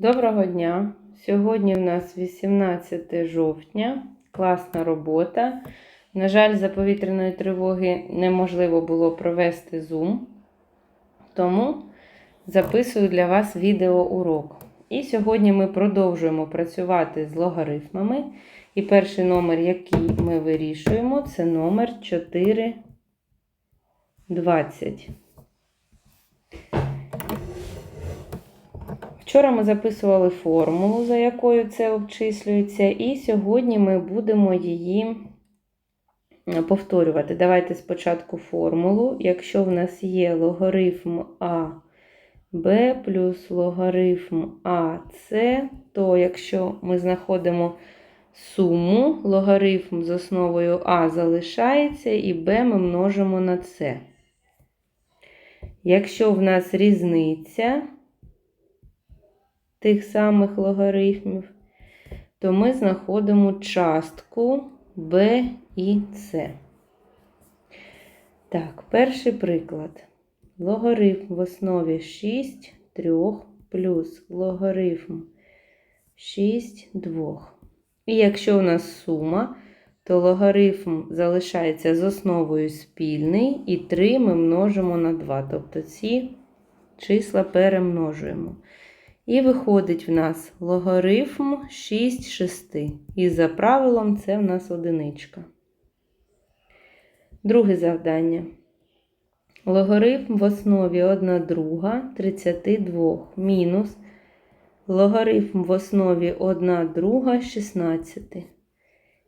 Доброго дня! Сьогодні в нас 18 жовтня. Класна робота. На жаль, за повітряної тривоги неможливо було провести Zoom, тому записую для вас відеоурок. І сьогодні ми продовжуємо працювати з логарифмами. І перший номер, який ми вирішуємо, це номер 420. Вчора ми записували формулу, за якою це обчислюється, і сьогодні ми будемо її повторювати. Давайте спочатку формулу. Якщо в нас є логарифм А Б плюс логарифм АС, то якщо ми знаходимо суму, логарифм з основою А залишається, і Б ми множимо на С. Якщо в нас різниця, тих самих логарифмів, то ми знаходимо частку b і c. Так, перший приклад. Логарифм в основі 6 3 плюс логарифм 6 2. І якщо у нас сума, то логарифм залишається з основою спільний, і 3 ми множимо на 2. Тобто ці числа перемножуємо. І виходить в нас логарифм 6 6. І за правилом це в нас одиничка. Друге завдання. Логарифм в основі 1 друга 32 мінус логарифм в основі 1 друга 16.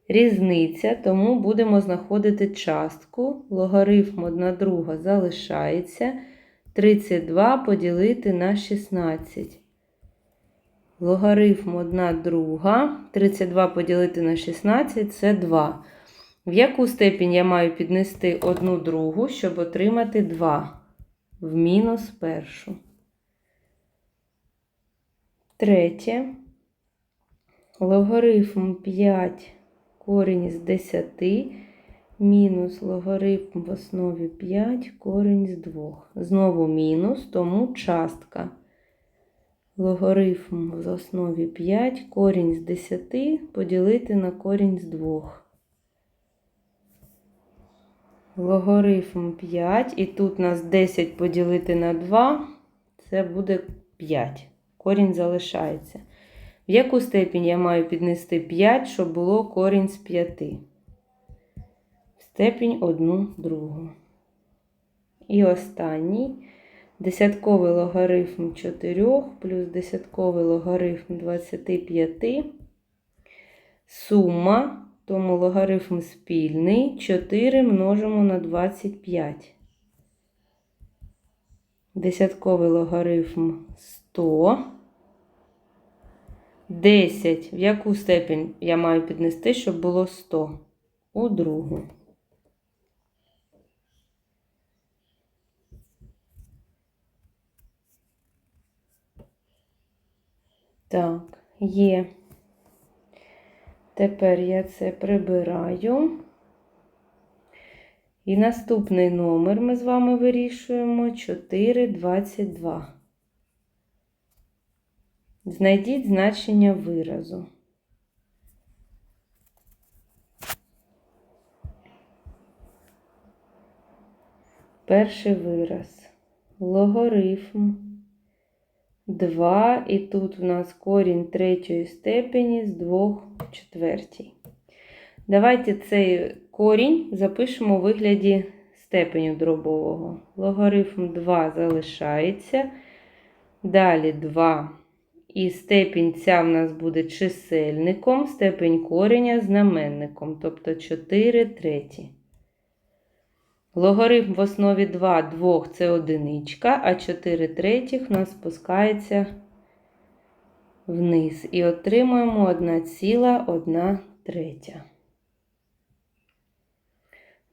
Різниця, тому будемо знаходити частку. Логарифм 1 друга залишається. 32 поділити на 16. Логарифм 1 друга. 32 поділити на 16 це 2. В яку степінь я маю піднести 1 другу, щоб отримати 2 в мінус першу. Третє. Логарифм 5 корінь з 10 мінус логарифм в основі 5 корінь з 2. Знову мінус, тому частка. Логарифм в основі 5, корінь з 10 поділити на корінь з 2. Логарифм 5, і тут нас 10 поділити на 2, це буде 5. Корінь залишається. В яку степінь я маю піднести 5, щоб було корінь з 5? В степінь 1 другу. І останній. Десятковий логарифм 4 плюс десятковий логарифм 25. Сума, тому логарифм спільний. 4 множимо на 25. Десятковий логарифм 100. 10. В яку степень я маю піднести, щоб було 100? У другу. Так, є. Тепер я це прибираю. І наступний номер ми з вами вирішуємо 4,22. Знайдіть значення виразу. Перший вираз. Логарифм. 2, і тут у нас корінь третьої степені з 2 четвертій. Давайте цей корінь запишемо у вигляді степеню дробового. Логарифм 2 залишається. Далі 2. І степінь ця в нас буде чисельником, степень кореня знаменником, тобто 4 треті. Логарифм в основі 2 2 це одиничка, а 4 третіх у нас спускається вниз. І отримуємо 1,1 третя.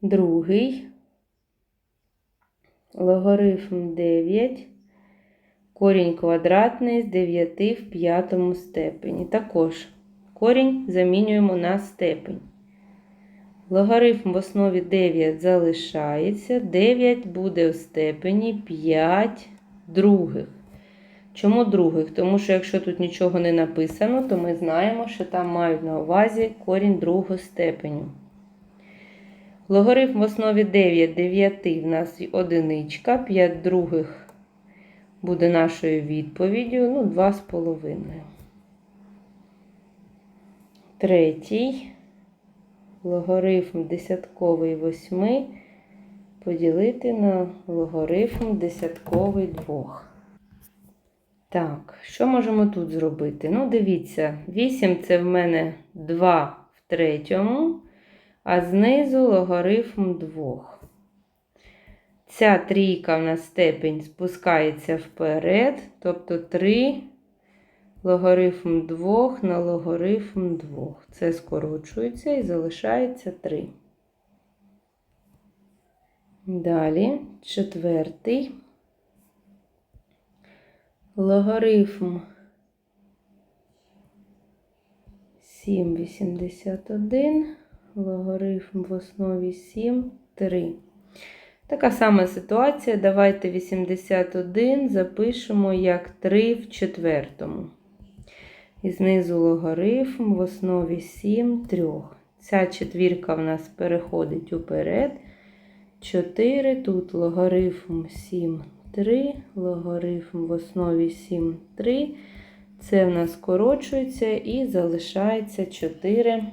Другий логарифм 9, корінь квадратний з 9 в п'ятому степені. Також корінь замінюємо на степень. Логарифм в основі 9 залишається. 9 буде у степені 5 других. Чому других? Тому що якщо тут нічого не написано, то ми знаємо, що там мають на увазі корінь другого степеню. Логарифм в основі 9 9 в нас одиничка, 5 других буде нашою відповіддю, ну, 2,5. Третій. Логарифм десятковий 8 поділити на логарифм десятковий 2. Так, що можемо тут зробити? Ну, дивіться, 8 це в мене 2 в третьому, а знизу логарифм 2. Ця трійка в нас степень спускається вперед, тобто 3 логарифм 2 на логарифм 2. Це скорочується і залишається 3. Далі четвертий. Логарифм 7,81, логарифм в основі 7, 3. Така сама ситуація. Давайте 81 запишемо як 3 в четвертому. І знизу логарифм в основі 7, 3. Ця четвірка в нас переходить уперед. 4, тут логарифм 7, 3, логарифм в основі 7, 3. Це в нас скорочується і залишається 4.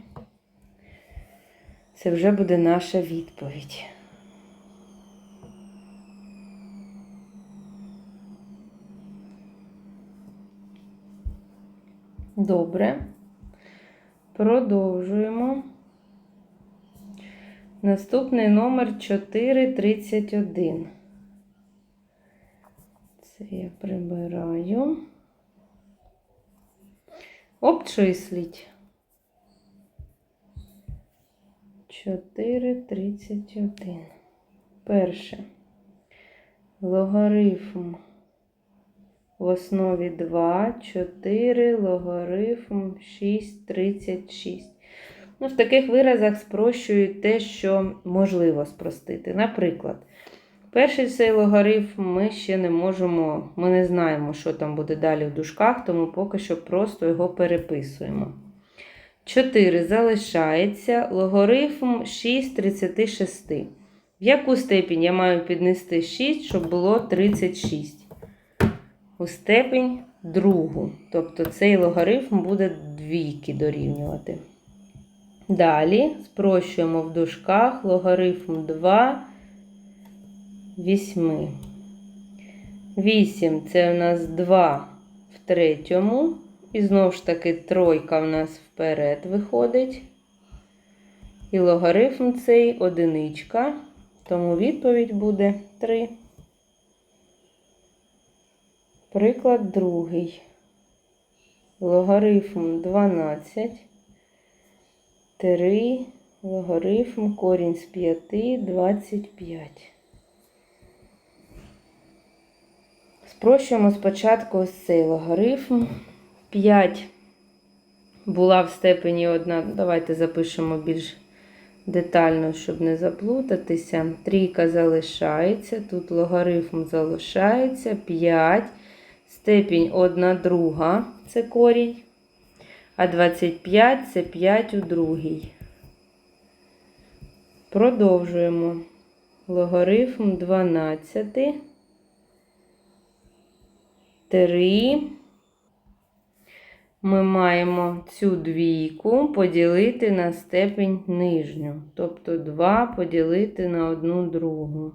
Це вже буде наша відповідь. Добре. Продовжуємо. Наступний номер 431. Це я прибираю. Обчисліть. 431. Перше. Логарифм в основі 2, 4, логарифм 6, 36. Ну, в таких виразах спрощують те, що можливо спростити. Наприклад, перший цей логарифм ми ще не можемо, ми не знаємо, що там буде далі в дужках, тому поки що просто його переписуємо. 4 залишається логарифм 6 36. В яку степінь я маю піднести 6, щоб було 36? У степень другу. Тобто цей логарифм буде двійки дорівнювати. Далі спрощуємо в дужках логарифм 2 8. 8 це у нас 2 в третьому. І знову ж таки тройка в нас вперед виходить. І логарифм цей одиничка. Тому відповідь буде 3. Приклад другий. Логарифм 12. 3 логарифм корінь з 5 25. Спрощуємо спочатку ось цей логарифм. 5 була в степені 1. Давайте запишемо більш детально, щоб не заплутатися. Трійка залишається, тут логарифм залишається. 5. Степінь 1 друга це корінь. А 25 це 5 у другій. Продовжуємо. Логарифм 12. 3. Ми маємо цю двійку поділити на степень нижню. Тобто 2 поділити на одну другу.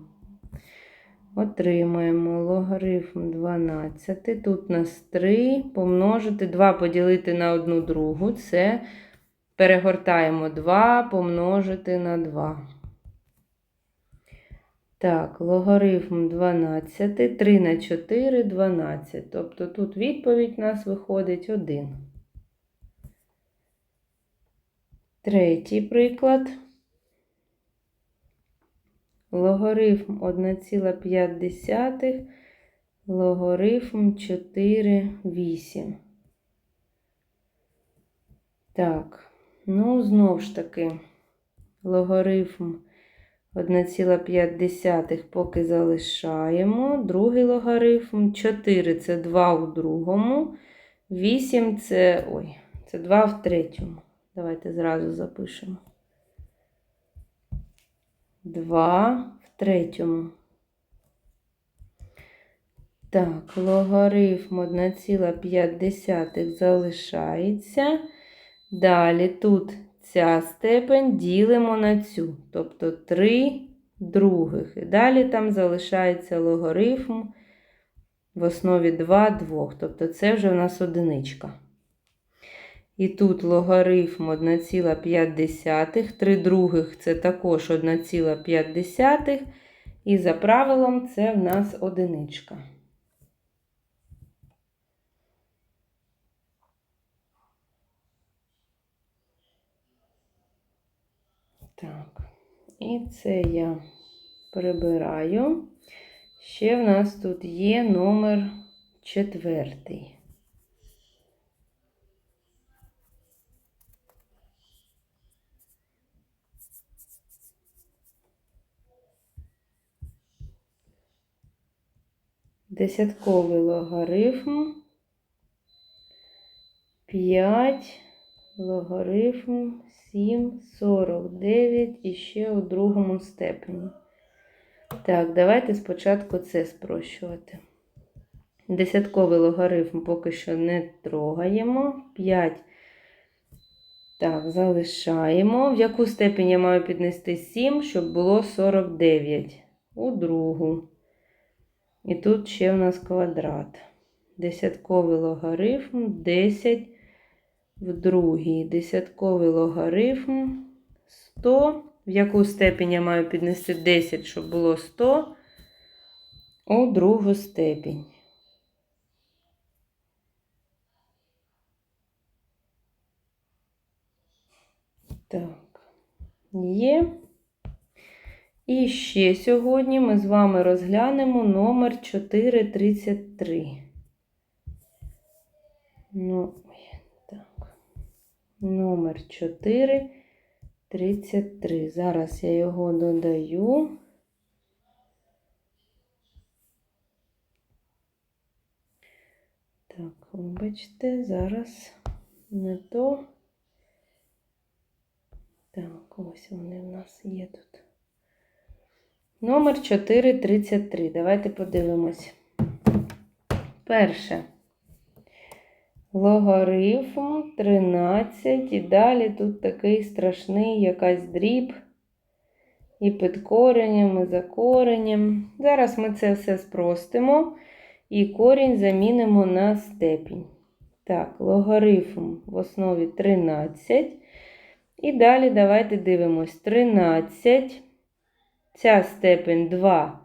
Отримаємо логарифм 12. Тут у нас 3 помножити 2 поділити на одну другу. Це перегортаємо 2 помножити на 2. Так, логарифм 12. 3 на 4 12. Тобто тут відповідь у нас виходить 1. Третій приклад. Логарифм 1,5, логарифм 4, 8. Так, ну, знову ж таки, логарифм 1,5 поки залишаємо. Другий логарифм. 4 це 2 у другому. 8 це. Ой, це 2 в третьому. Давайте зразу запишемо. 2 в третьому. Так, логарифм 1,5 залишається. Далі тут ця степень ділимо на цю, тобто 3 других. І далі там залишається логарифм в основі 2 двох, тобто це вже в нас одиничка. І тут логарифм 1,5, 3 других це також 1,5. І за правилом це в нас одиничка. Так, і це я прибираю. Ще в нас тут є номер четвертий. Десятковий логарифм. 5 логарифм 7, 49 і ще у другому степені. Так, давайте спочатку це спрощувати. Десятковий логарифм поки що не трогаємо. 5. Так, залишаємо. В яку степень я маю піднести 7, щоб було 49. У другу. І тут ще в нас квадрат. Десятковий логарифм 10 в другій. Десятковий логарифм 100. В яку степень я маю піднести 10, щоб було 100 у другу степінь. Так, є. І ще сьогодні ми з вами розглянемо номер 433. Ну, так. Номер 433. Зараз я його додаю. Так, вибачте, зараз не то. Так, ось вони в нас є тут. Номер 433. Давайте подивимось. Перше. Логарифм 13. І далі тут такий страшний якась дріб. І під коренем, і за коренем. Зараз ми це все спростимо. І корінь замінимо на степінь. Так, логарифм в основі 13. І далі давайте дивимось. 13. Ця степень 2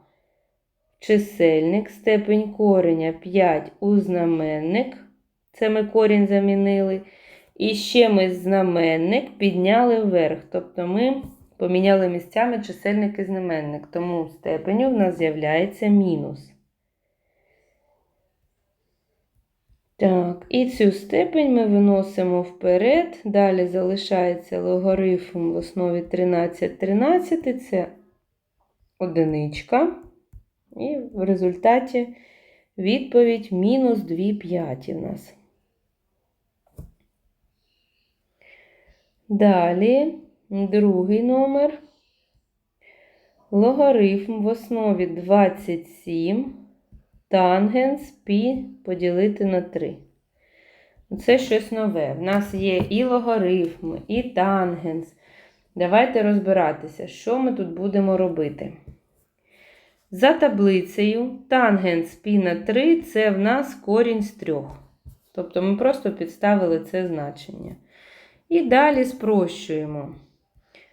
чисельник, степень кореня 5 у знаменник. Це ми корінь замінили. І ще ми знаменник підняли вверх. Тобто ми поміняли місцями чисельник і знаменник. Тому степеню в нас з'являється мінус. Так, і цю степень ми виносимо вперед. Далі залишається логарифм в основі 13 13. Це одиничка. І в результаті відповідь мінус 2 п'яті в нас. Далі другий номер. Логарифм в основі 27, тангенс пі поділити на 3. Це щось нове. В нас є і логарифм, і тангенс. Давайте розбиратися, що ми тут будемо робити. За таблицею тангенс пі на 3 це в нас корінь з 3. Тобто ми просто підставили це значення. І далі спрощуємо.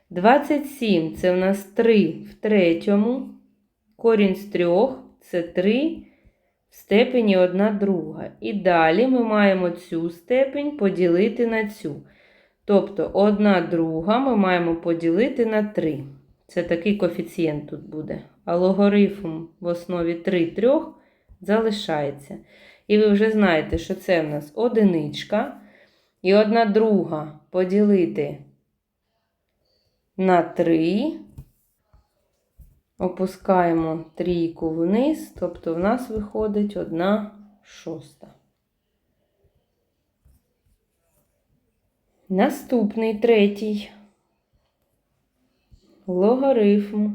27 це в нас 3 в третьому. Корінь з 3 це 3 в степені 1 друга. І далі ми маємо цю степень поділити на цю. Тобто 1 друга ми маємо поділити на 3. Це такий коефіцієнт тут буде. А логарифм в основі 3 3 залишається. І ви вже знаєте, що це в нас одиничка. І одна друга поділити на 3. Опускаємо трійку вниз, тобто в нас виходить 1 шоста. Наступний третій. Логарифм.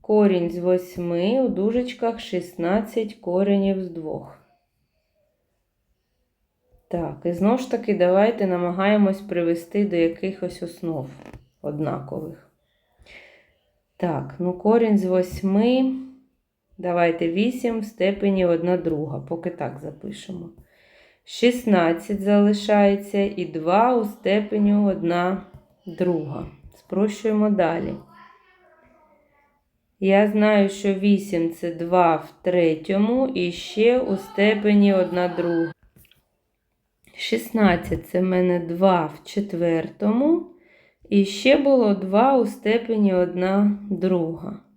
Корінь з 8 у дужечках 16 коренів з 2. Так, і знову ж таки, давайте намагаємось привести до якихось основ однакових. Так, ну корінь з 8. Давайте 8 в степені 1 друга, поки так запишемо. 16 залишається і 2 у степені 1 друга. Спрощуємо далі. Я знаю, що 8 це 2 в третьому і ще у степені 1 друга. 16 це в мене 2 в четвертому. І ще було 2 у степені 1 друга.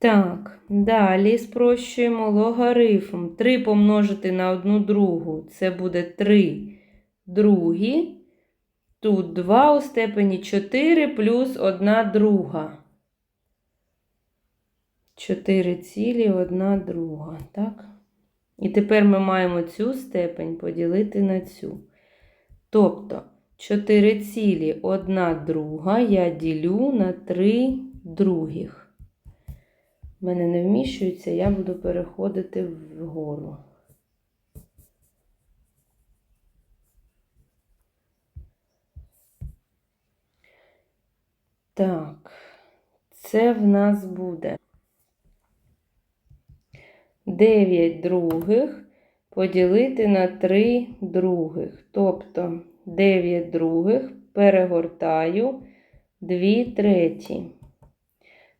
Так, далі спрощуємо логарифм. 3 помножити на 1 другу. Це буде 3 другі. Тут 2 у степені 4 плюс 1 друга. 4 цілі, 1 друга. Так? І тепер ми маємо цю степень поділити на цю. Тобто 4 цілі 1 друга я ділю на 3 других. В мене не вміщується, я буду переходити вгору. Так, це в нас буде 9 других поділити на 3 других. Тобто 9 других перегортаю 2 треті.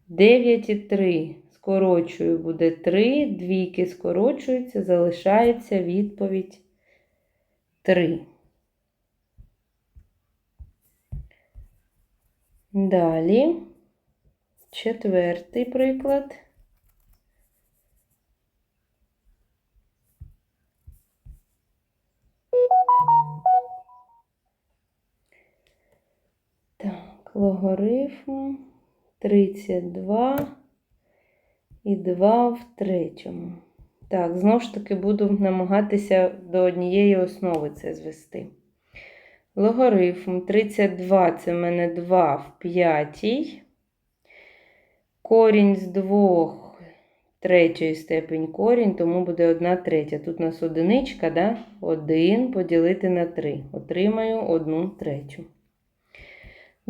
9 і 3 скорочую буде 3, двійки скорочуються, залишається відповідь 3. Далі четвертий приклад. Так, логарифм 32 і 2 в третьому. Так, знову ж таки буду намагатися до однієї основи це звести. Логарифм 32 це в мене 2 в п'ятій. Корінь з 2 третьої степень корінь, тому буде 1 третя. Тут у нас одиничка, да? 1 поділити на 3. Отримаю 1 третю.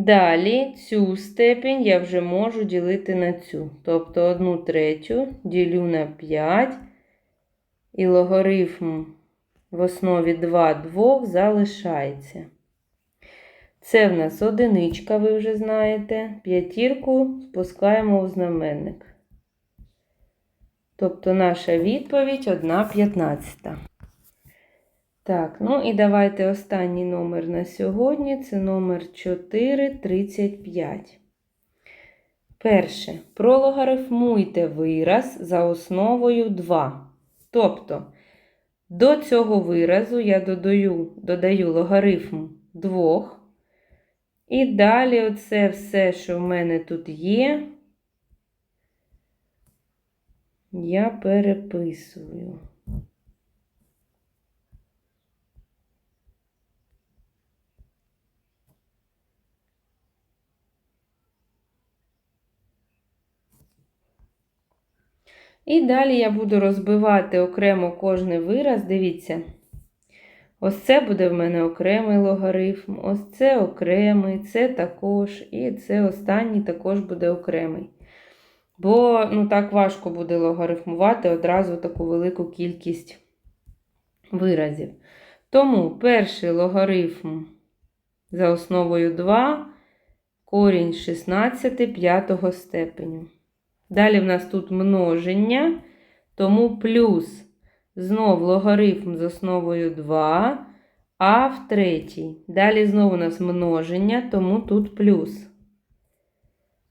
Далі цю степень я вже можу ділити на цю. Тобто 1 третю ділю на 5, і логарифм в основі 2 2 залишається. Це в нас одиничка, ви вже знаєте. П'ятірку спускаємо у знаменник. Тобто наша відповідь 1 п'ятнадцята. Так, ну і давайте останній номер на сьогодні це номер 435. Перше. Прологарифмуйте вираз за основою 2. Тобто, до цього виразу я додаю, додаю логарифм 2. І далі оце все, що в мене тут є, я переписую. І далі я буду розбивати окремо кожний вираз. Дивіться, ось це буде в мене окремий логарифм, ось це окремий, це також, і це останній також буде окремий. Бо ну, так важко буде логарифмувати одразу таку велику кількість виразів. Тому перший логарифм за основою 2, корінь 16 п'ятого степеню. Далі в нас тут множення, тому плюс знов логарифм з основою 2, а в третій. Далі знову у нас множення, тому тут плюс.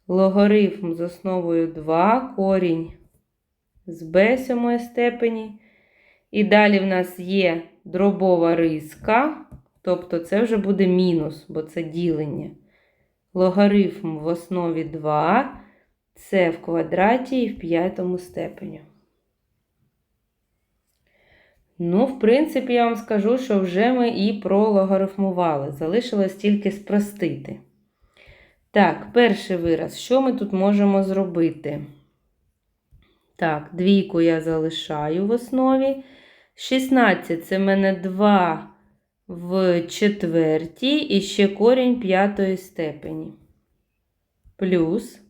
Логарифм з основою 2, корінь з b сьомої степені. І далі в нас є дробова риска, тобто це вже буде мінус, бо це ділення. Логарифм в основі 2. Це в квадраті і в п'ятому степені. Ну, в принципі, я вам скажу, що вже ми і прологарифмували. Залишилось тільки спростити. Так, перший вираз. Що ми тут можемо зробити? Так, двійку я залишаю в основі. 16 це в мене 2 в четвертій і ще корінь п'ятої степені. Плюс.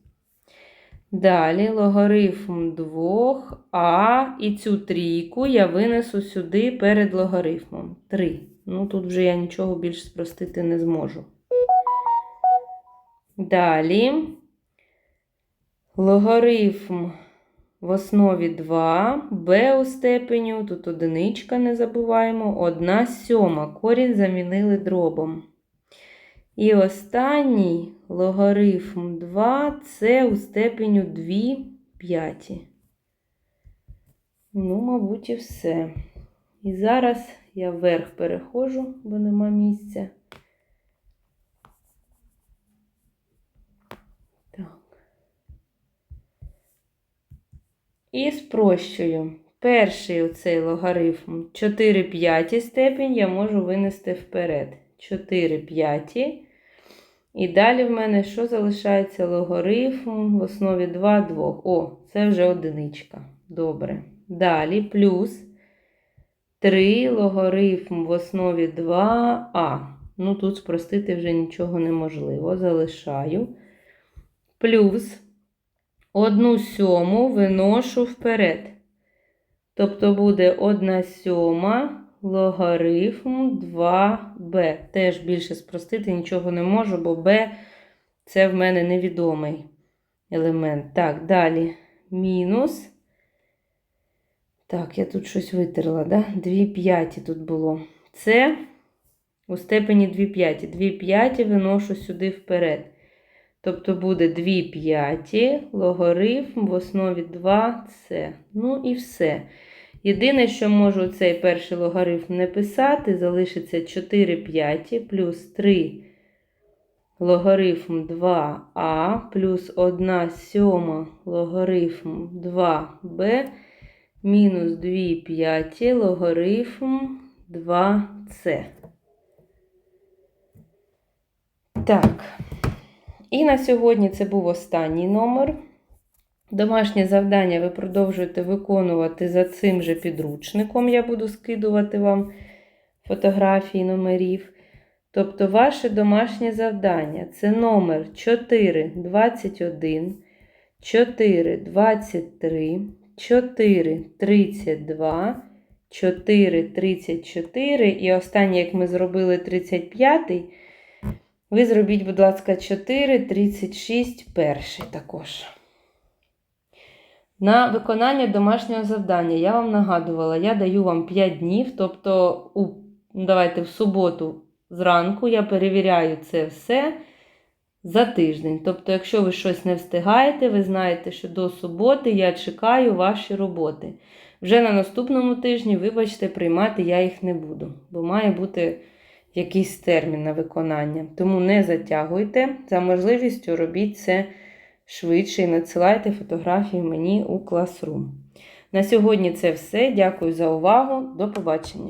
Далі логарифм 2, а і цю трійку я винесу сюди перед логарифмом. 3. Ну, тут вже я нічого більш спростити не зможу. Далі логарифм в основі 2, b у степеню, тут одиничка, не забуваємо, 1 сьома. Корінь замінили дробом. І останній логарифм 2 це у степеню 2 п'яті. Ну, мабуть, і все. І зараз я вверх переходжу, бо нема місця. Так. І спрощую. Перший оцей логарифм 4 п'яті степінь я можу винести вперед. 4 п'яті. І далі в мене що залишається логарифм в основі 2 2. О, це вже одиничка. Добре. Далі плюс 3 логарифм в основі 2а. Ну, тут спростити вже нічого неможливо. Залишаю. Плюс 1 сьому виношу вперед. Тобто буде 1 сьома логарифм 2b. Теж більше спростити нічого не можу, бо b це в мене невідомий елемент. Так, далі мінус. Так, я тут щось витерла, да? 2 п'яті тут було. Це у степені 2 п'яті. 2 п'яті виношу сюди вперед. Тобто буде 2 п'яті логарифм в основі 2c. Ну і все. Єдине, що можу цей перший логарифм не писати, залишиться 4 п'яті плюс 3 логарифм 2а плюс 1 сьома логарифм 2b мінус 2 п'яті логарифм 2c. Так, і на сьогодні це був останній номер. Домашнє завдання ви продовжуєте виконувати за цим же підручником. Я буду скидувати вам фотографії номерів. Тобто, ваше домашнє завдання це номер 421, 423, 432, 434. І останнє, як ми зробили 35, ви зробіть, будь ласка, 436 перший також. На виконання домашнього завдання я вам нагадувала, я даю вам 5 днів, тобто, у, давайте в суботу зранку я перевіряю це все за тиждень. Тобто, якщо ви щось не встигаєте, ви знаєте, що до суботи я чекаю ваші роботи. Вже на наступному тижні, вибачте, приймати я їх не буду, бо має бути якийсь термін на виконання. Тому не затягуйте, за можливістю робіть це швидше і надсилайте фотографії мені у Classroom. На сьогодні це все. Дякую за увагу. До побачення!